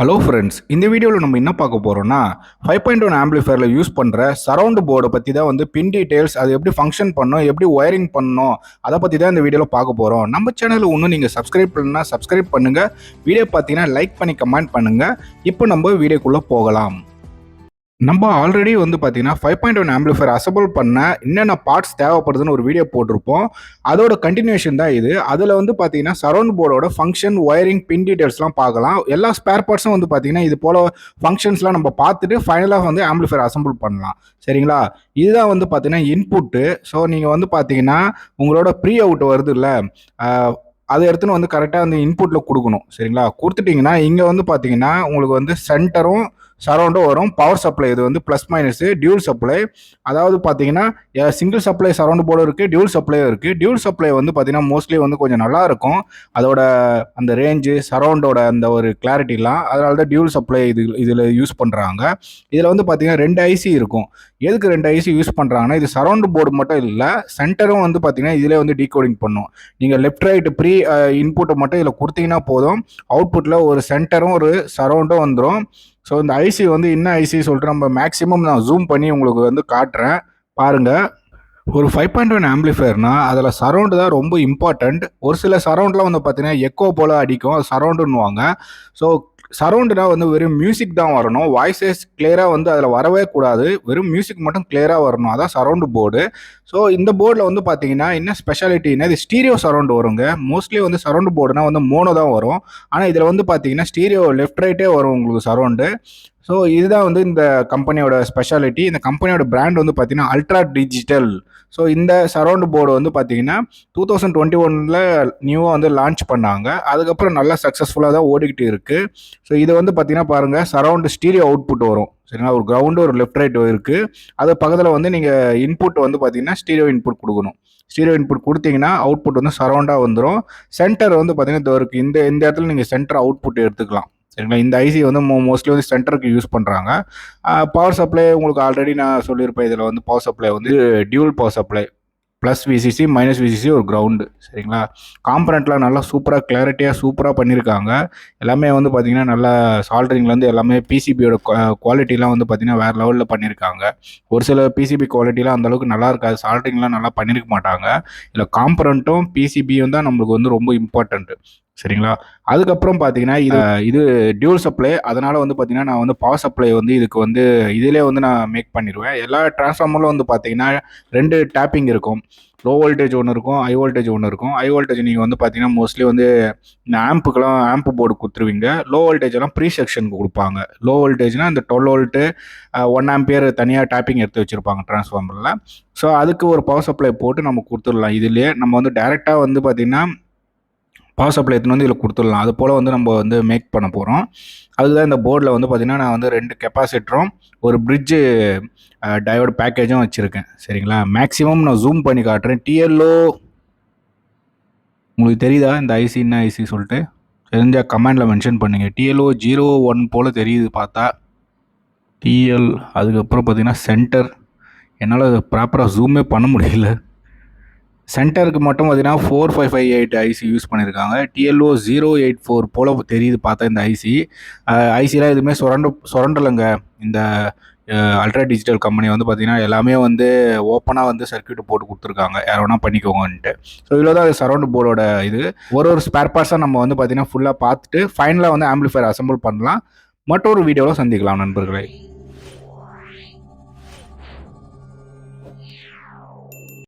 Hello friends இந்த வீடியோவில் நம்ம என்ன பார்க்க போகிறோம்னா ஃபைவ் பாயிண்ட் ஒன் ஆம்பிளிஃபயரில் யூஸ் பண்ணுற சரவுண்ட் போர்டை பற்றி தான் வந்து பின் டீட்டெயில்ஸ் அது எப்படி ஃபங்க்ஷன் பண்ணணும் எப்படி ஒயரிங் பண்ணணும் அதை பற்றி தான் இந்த வீடியோவில் பார்க்க போகிறோம் நம்ம சேனலில் இன்னும் நீங்கள் சப்ஸ்கிரைப் பண்ணால் சப்ஸ்கிரைப் பண்ணுங்கள் வீடியோ பார்த்தீங்கன்னா லைக் பண்ணி கமெண்ட் பண்ணுங்கள் இப்போ நம்ம வீடியோக்குள்ளே போகலாம். நம்ம ஆல்ரெடி வந்து பார்த்தீங்கன்னா five point one amplifier assemble பண்ண என்னென்ன பார்ட்ஸ் தேவைப்படுதுன்னு ஒரு வீடியோ போட்டிருப்போம். அதோட கண்டினியூஷன் தான் இது. அதில் வந்து பார்த்தீங்கன்னா சரௌண்ட் போர்டோட ஃபங்க்ஷன் ஒயரிங் பின் டீட்டெயில்ஸ்லாம் பார்க்கலாம். எல்லா ஸ்பேர் பார்ட்ஸும் வந்து பார்த்தீங்கன்னா இது போல் ஃபங்க்ஷன்ஸ்லாம் நம்ம பார்த்துட்டு ஃபைனலாக வந்து ஆம்பிளிஃபயர் அசம்பிள் பண்ணலாம். சரிங்களா? இதுதான் வந்து பார்த்தீங்கன்னா இன்புட்டு ஸோ நீங்கள் வந்து பார்த்தீங்கன்னா உங்களோட ப்ரீ அவுட் வருது இல்லை அதை எடுத்துன்னு வந்து கரெக்டாக அந்த இன்புட்டில் கொடுக்கணும். சரிங்களா? கொடுத்துட்டிங்கன்னா இங்கே வந்து பார்த்தீங்கன்னா உங்களுக்கு வந்து சென்டரும் சரௌண்டும் வரும். பவர் சப்ளை இது வந்து ப்ளஸ் மைனஸு டியூல் சப்ளை அதாவது பார்த்தீங்கன்னா சிங்கிள் சப்ளை சரௌண்ட் போர்டும் இருக்குது டியூல் சப்ளையும் இருக்குது டியூல் சப்ளை வந்து பார்த்தீங்கன்னா மோஸ்ட்லி வந்து கொஞ்சம் நல்லா இருக்கும். அதோட அந்த ரேஞ்சு சரௌண்டோட அந்த ஒரு கிளாரிட்டிலாம் அதனால தான் டியூல் சப்ளை இது இதில் யூஸ் பண்ணுறாங்க இதில் வந்து பார்த்தீங்கன்னா ரெண்டு ஐசி இருக்கும். எதுக்கு ரெண்டு ஐசி யூஸ் பண்ணுறாங்கன்னா இது சரௌண்ட் போர்டு மட்டும் இல்லை சென்டரும் வந்து பார்த்தீங்கன்னா இதிலே வந்து டீகோடிங் பண்ணும். நீங்கள் லெஃப்ட் ரைட் ப்ரீ இன்புட்டை மட்டும் இதில் கொடுத்தீங்கன்னா போதும். அவுட்புட்டில் ஒரு சென்டரும் ஒரு சரௌண்டும் வந்துடும் ஸோ இந்த ஐசி வந்து என்ன ஐசி சொல்லிட்டு நம்ம மேக்ஸிமம் நான் ஜூம் பண்ணி உங்களுக்கு வந்து காட்டுறேன். பாருங்கள் ஒரு ஃபைவ் பாயிண்ட் ஒன் ஆம்பிளிஃபயர்னா அதில் சரௌண்டு தான் ரொம்ப இம்பார்ட்டண்ட் ஒரு சில சரௌண்டில் வந்து பார்த்தீங்கன்னா எக்கோ போல் அடிக்கும். அது சரௌண்டுன்னுவாங்க ஸோ சரௌண்டுனா வந்து வெறும் மியூசிக் தான் வரணும். வாய்ஸஸ் கிளியராக வந்து அதில் வரவே கூடாது. வெறும் மியூசிக் மட்டும் கிளியராக வரணும். அதான் சரௌண்டு போர்டு ஸோ இந்த போர்டில் வந்து பார்த்தீங்கன்னா என்ன ஸ்பெஷாலிட்டின்னா இது ஸ்டீரியோ சரௌண்டு வருங்க. மோஸ்ட்லி வந்து சரௌண்டு போர்டுனா வந்து மோனோ தான் வரும். ஆனால் இதில் வந்து பார்த்தீங்கன்னா ஸ்டீரியோ லெஃப்ட் ரைட்டே வரும் உங்களுக்கு சரௌண்டு ஸோ இதுதான் வந்து இந்த கம்பெனியோட ஸ்பெஷாலிட்டி இந்த கம்பெனியோட பிராண்ட் வந்து பார்த்தீங்கன்னா அல்ட்ரா டிஜிட்டல் ஸோ இந்த சரௌண்ட் போர்டு வந்து பார்த்தீங்கன்னா டூ தௌசண்ட் டுவெண்ட்டி ஒனில் நியூவாக வந்து லான்ச் பண்ணாங்க. அதுக்கப்புறம் நல்லா சக்ஸஸ்ஃபுல்லாக தான் ஓடிக்கிட்டு இருக்குது ஸோ இது வந்து பார்த்தீங்கன்னா பாருங்கள் சரௌண்டு ஸ்டீரியோ அவுட்புட் வரும். சரிங்களா? ஒரு கிரவுண்டு ஒரு லெஃப்ட் ரைட் இருக்குது அது பக்கத்தில் வந்து நீங்கள் இன்புட் வந்து பார்த்தீங்கன்னா ஸ்டீரியோ இன்புட் கொடுக்கணும். ஸ்டீரியோ இன்புட் கொடுத்தீங்கன்னா அவுட்புட் வந்து சரௌண்டாக வந்துடும் சென்டர் வந்து பார்த்தீங்கன்னா இருக்குது இந்த இந்த இடத்துல நீங்கள் சென்டர் அவுட்புட் எடுத்துக்கலாம். சரிங்களா இந்த ஐசி வந்து மோ மோஸ்ட்லி வந்து சென்டருக்கு யூஸ் பண்ணுறாங்க பவர் சப்ளை உங்களுக்கு ஆல்ரெடி நான் சொல்லியிருப்பேன் இதில் வந்து பவர் சப்ளை வந்து dual power supply plus VCC minus VCC ஒரு கிரவுண்டு சரிங்களா? காம்பனண்ட்லாம் நல்லா சூப்பராக கிளாரிட்டியாக சூப்பராக பண்ணியிருக்காங்க எல்லாமே வந்து பார்த்திங்கன்னா நல்லா சால்ட்ரிங்லேருந்து எல்லாமே பிசிபியோட குவாலிட்டிலாம் வந்து பார்த்திங்கன்னா வேறு லெவலில் பண்ணியிருக்காங்க ஒரு சில பிசிபி குவாலிட்டிலாம் அந்தளவுக்கு நல்லா இருக்காது. சால்ட்ரிங்லாம் நல்லா பண்ணியிருக்க மாட்டாங்க. இல்லை காம்பனண்ட்டும் பிசிபியும் தான் நம்மளுக்கு வந்து ரொம்ப இம்பார்ட்டண்ட்டு சரிங்களா? அதுக்கப்புறம் பார்த்தீங்கன்னா இது இது டியூல் சப்ளை அதனால் வந்து பார்த்தீங்கன்னா நான் வந்து பவர் சப்ளை வந்து இதுக்கு வந்து இதிலே வந்து நான் மேக் பண்ணிடுவேன். எல்லா டிரான்ஸ்ஃபார்மரில் வந்து பார்த்தீங்கன்னா ரெண்டு டேப்பிங் இருக்கும். லோ வோல்டேஜ் ஒன்று இருக்கும் ஹை வோல்டேஜ் ஒன்று இருக்கும். ஹை வோல்டேஜ் நீங்கள் வந்து பார்த்தீங்கன்னா மோஸ்ட்லி வந்து இந்த ஆம்புக்கெல்லாம் ஆம்ப் போர்டு கொடுத்துருவீங்க லோ வோல்டேஜ் எல்லாம் ப்ரீ செக்ஷனுக்கு கொடுப்பாங்க. லோ வோல்டேஜ்னால் இந்த டுவெல் வோல்ட்டு ஒன் ஆம்பியர் தனியாக டேப்பிங் எடுத்து வச்சுருப்பாங்க டிரான்ஸ்ஃபார்மரில் ஸோ அதுக்கு ஒரு பவர் சப்ளை போட்டு நம்ம கொடுத்துடலாம். இதுலேயே நம்ம வந்து டேரெக்டாக வந்து பார்த்திங்கன்னா பவர் சப்ளை எடுத்துன்னு வந்து இதில் கொடுத்துடலாம். அது போல் வந்து நம்ம வந்து மேக் பண்ண போகிறோம் அதுதான் இந்த போர்டில் வந்து பார்த்திங்கன்னா நான் வந்து ரெண்டு கெப்பாசிட்டரும் ஒரு பிரிட்ஜு டயோடு பேக்கேஜும் வச்சுருக்கேன். சரிங்களா? மேக்ஸிமம் நான் ஜூம் பண்ணி காட்டுறேன். டிஎல்ஓ உங்களுக்கு தெரியுதா இந்த ஐசி என்ன ஐசி சொல்லிட்டு? தெரிஞ்சால் கமெண்டில் மென்ஷன் பண்ணுங்கள் டிஎல்ஓ ஜீரோ ஒன் போல் தெரியுது பார்த்தா. டிஎல் அதுக்கப்புறம் பார்த்திங்கன்னா சென்டர் என்னால் ப்ராப்பராக ஜூமே பண்ண முடியல. சென்டருக்கு மட்டும் பார்த்தீங்கன்னா four five five eight IC use பண்ணியிருக்காங்க. டிஎல்ஓ ஜீரோ எயிட் ஃபோர் போல் தெரியுது பார்த்தா இந்த ஐசி ஐசிலாம் எதுவுமே சுரண்டு சுரண்டலைங்க. இந்த அல்ட்ரா டிஜிட்டல் கம்பெனி வந்து பார்த்திங்கன்னா எல்லாமே வந்து ஓப்பனாக வந்து சர்க்கியூட் போட்டு கொடுத்துருக்காங்க. யார் வேணால் பண்ணிக்கோங்கன்ட்டு. ஸோ இவ்வளோ தான் அது சரௌண்ட் போர்டோட இது. ஒரு ஒரு ஸ்பேர் பார்ட்ஸாக நம்ம வந்து பார்த்திங்கன்னா ஃபுல்லாக பார்த்துட்டு ஃபைனலாக வந்து ஆம்பிளிஃபயர் அசம்பிள் பண்ணலாம். மற்றொரு வீடியோவில் சந்திக்கலாம் நண்பர்களே.